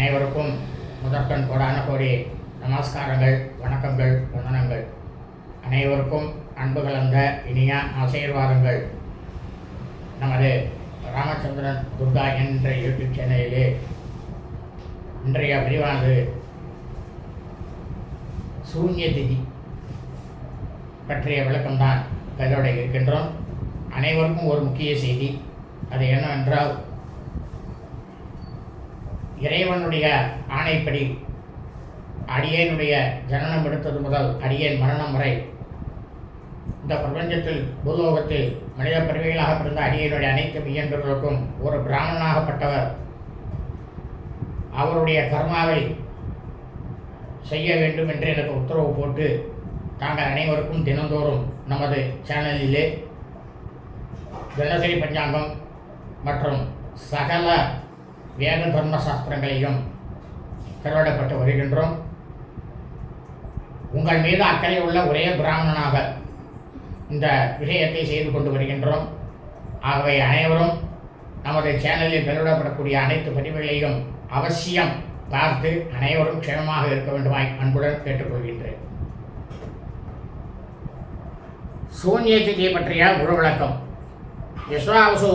அனைவருக்கும் முதற்கண் கோடான கோடி நமஸ்காரங்கள் வணக்கங்கள் வந்தனங்கள். அனைவருக்கும் அன்பு கலந்த இனிய ஆசீர்வாதங்கள். நமது ராமச்சந்திரன் துர்கா என்ற யூடியூப் சேனலிலே இன்றைய விரிவானது சூன்ய திதி பற்றிய விளக்கம்தான் கையோட இருக்கின்றோம். அனைவருக்கும் ஒரு முக்கிய செய்தி. அது என்னவென்றால் இறைவனுடைய ஆணைப்படி அடியேனுடைய ஜனனம் எடுத்தது முதல் அடியேன் மரணம் வரை இந்த பிரபஞ்சத்தில் பூலோகத்தில் மனித பிறவிகளாக பிறந்த அடியனுடைய அனைத்து மெய்யன்பர்களுக்கும் ஒரு பிராமணனாகப்பட்டவர். அவருடைய கர்மாவை செய்ய வேண்டும் என்று எனக்கு உத்தரவு போட்டு தாங்கள் அனைவருக்கும் தினந்தோறும் நமது சேனலிலே தினசரி பஞ்சாங்கம் மற்றும் சகல வேத தர்ம சாஸ்திரங்களையும் கருவடப்பட்டு வருகின்றோம். உங்கள் மீது அக்கறை உள்ள ஒரே பிராமணனாக இந்த விஷயத்தை செய்து கொண்டு வருகின்றோம். ஆகவே அனைவரும் நமது சேனலில் பெருவிடப்படக்கூடிய அனைத்து பதிவுகளையும் அவசியம் பார்த்து அனைவரும் க்ஷேமமாக இருக்க வேண்டுமாய் அன்புடன் கேட்டுக்கொள்கின்றேன். சூன்ய திதியை பற்றிய முழு விளக்கம். யஸ்வாவசு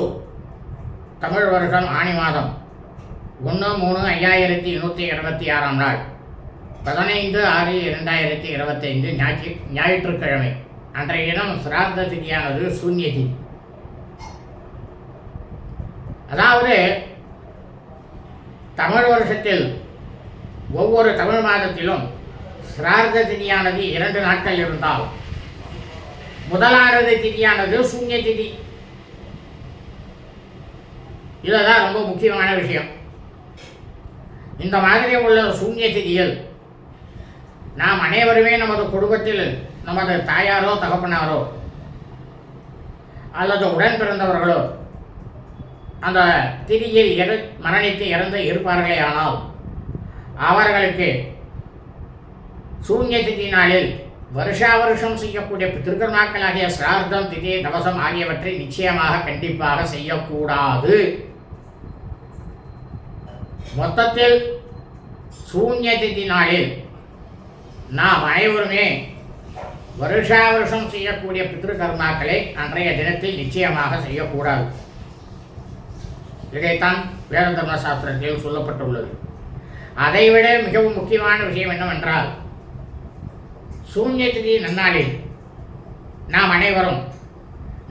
தமிழ் வருடம் ஆணி மாதம். ஒன்று மூணு ஐயாயிரத்தி நூற்றி இருபத்தி ஆறாம் நாள். பதினைந்து ஆறு இரண்டாயிரத்தி இருபத்தைந்து ஞாயிற்று ஞாயிற்றுக்கிழமை. அன்றைய தினம் சிரார்த்த திதியானது சூன்ய திதி. அதாவது தமிழ் வருஷத்தில் ஒவ்வொரு தமிழ் மாதத்திலும் சிரார்த்த திதியானது இரண்டு நாட்கள் இருந்தால் முதலாவது திதியானது சூன்ய திதி. இதுதான் ரொம்ப முக்கியமான விஷயம். இந்த மாதிரி உள்ள சூன்ய திதியில் நாம் அனைவருமே நமது குடும்பத்தில் நமது தாயாரோ தகப்பனாரோ அல்லது உடன் பிறந்தவர்களோ அந்த திதியில் இரு மரணித்து இறந்து இருப்பார்களே ஆனால் அவர்களுக்கு சூன்ய திதி நாளில் வருஷா வருஷம் செய்யக்கூடிய திருக்கர்மாக்களாகிய சிரார்த்தம் திதி தவசம் ஆகியவற்றை நிச்சயமாக கண்டிப்பாக செய்யக்கூடாது. மொத்தத்தில் சூன்ய திதி நாளில் நாம் அனைவருமே வருஷா வருஷம் செய்யக்கூடிய கர்மாக்களை அன்றைய தினத்தில் நிச்சயமாக செய்யக்கூடாது. இதைத்தான் வேதந்தர்ம சாஸ்திரத்தில் சொல்லப்பட்டுள்ளது. அதைவிட மிகவும் முக்கியமான விஷயம் என்னவென்றால் சூன்ய திதி நன்னாளில் நாம் அனைவரும்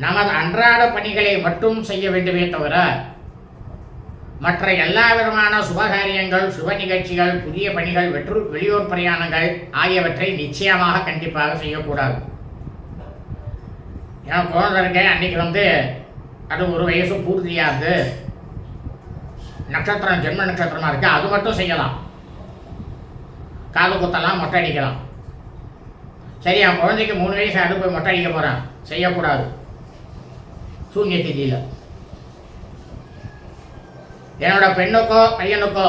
நமது அன்றாட பணிகளை மட்டும் செய்ய வேண்டுமே தவிர மற்ற எல்லா விதமான சுபகாரியங்கள் சுப நிகழ்ச்சிகள் புதிய பணிகள் வெற்று வெளியூர் பிரயாணங்கள் ஆகியவற்றை நிச்சயமாக கண்டிப்பாக செய்யக்கூடாது. என் குழந்தை இருக்கேன் அன்னைக்கு வந்து அது ஒரு வயசு பூர்த்தியாகுது. நட்சத்திரம் ஜென்ம நட்சத்திரமா இருக்கு அது மட்டும் செய்யலாம். காது குத்தலாம் மொட்டை அடிக்கலாம். சரி என் குழந்தைக்கு மூணு வயசு அடுப்பு போய் மொட்டை அடிக்க போகிறான் செய்யக்கூடாது. சூன்ய திதியில். என்னோட பெண்ணுக்கோ பையனுக்கோ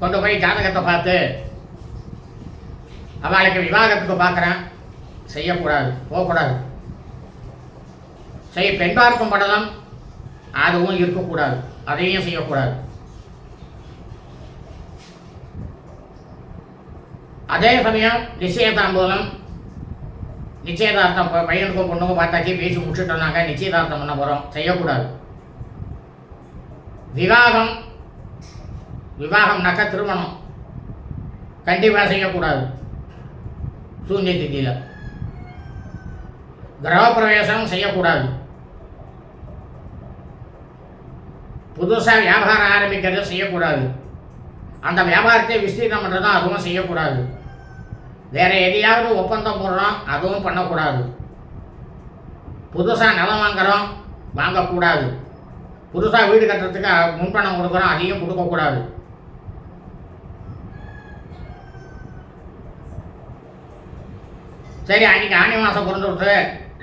கொண்டு போய் ஜாதகத்தை பார்த்து அவளுக்கு விவாகத்துக்கு பார்க்குறேன். செய்யக்கூடாது போகக்கூடாது. செய்ய பெண் பார்க்கும் படலம் அதுவும் இருக்கக்கூடாது. அதையும் செய்யக்கூடாது. அதே சமயம் நிச்சயதாம்பூலம் நிச்சயதார்த்தம் பையனுக்கும் பொண்ணுக்கும் பார்த்தாச்சு பேசி முடிச்சுட்டோம்னாங்க நிச்சயதார்த்தம் பண்ண போகிறோம் செய்யக்கூடாது. விவாகம். விவாகம்னாக்கா திருமணம். கண்டிப்பாக செய்யக்கூடாது. சூன்ய திதியில். கிரகப்பிரவேசம் செய்யக்கூடாது. புதுசாக வியாபாரம் ஆரம்பிக்கிறது செய்யக்கூடாது. அந்த வியாபாரத்தை விஸ்தீர்ணம் பண்ணுறதும் அதுவும் செய்யக்கூடாது. வேறு எதையாவது ஒப்பந்தம் போடுறோம் அதுவும் பண்ணக்கூடாது. புதுசாக நிலம் வாங்குறோம் வாங்கக்கூடாது. புதுசாக வீடு கட்டுறதுக்கு முன்பணம் கொடுக்குறோம் அதையும் கொடுக்கக்கூடாது. சரி அன்னைக்கு ஆணி மாதம் பிறந்து விட்டு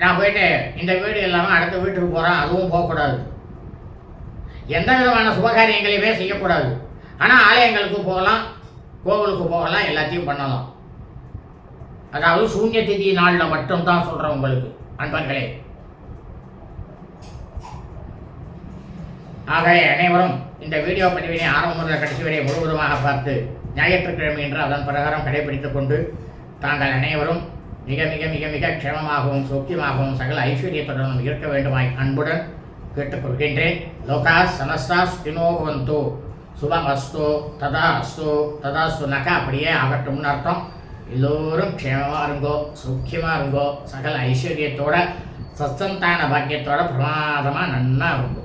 நான் போயிட்டு இந்த வீடு இல்லாமல் அடுத்த வீட்டுக்கு போகிறேன் அதுவும் போகக்கூடாது. எந்த விதமான சுபகாரியங்களையுமே செய்யக்கூடாது. ஆனால் ஆலயங்களுக்கு போகலாம் கோவிலுக்கு போகலாம் எல்லாத்தையும் பண்ணலாம். அதாவது சூன்ய திதி நாளில் மட்டும்தான் சொல்கிறேன் உங்களுக்கு அன்பர்களே. ஆகவே அனைவரும் இந்த வீடியோ பதிவினை ஆரம்பம் முதல் கடைசி வரை முழுவதுமாக பார்த்து ஞாயிற்றுக்கிழமை என்று அதன் பிரகாரம் கடைபிடித்துக் கொண்டு தாங்கள் அனைவரும் மிக மிக மிக மிக க்ஷமமாகவும் சௌக்கியமாகவும் சகல ஐஸ்வர்யத்துடனும் இருக்க வேண்டுமாய் அன்புடன் கேட்டுக்கொள்கின்றேன். லோகா சமஸ்தா ஸ்தினோபவந்தோ சுபம் அஸ்தோ ததா அஸ்தோ ததா சுனக்கா அப்படியே ஆகட்டும்னு அர்த்தம். எல்லோரும் க்ஷேமமாக இருங்கோ சௌக்கியமாக இருங்கோ சகல ஐஸ்வர்யத்தோட சத்தந்தான பாக்கியத்தோட பிரமாதமாக நன்னா இருக்கும்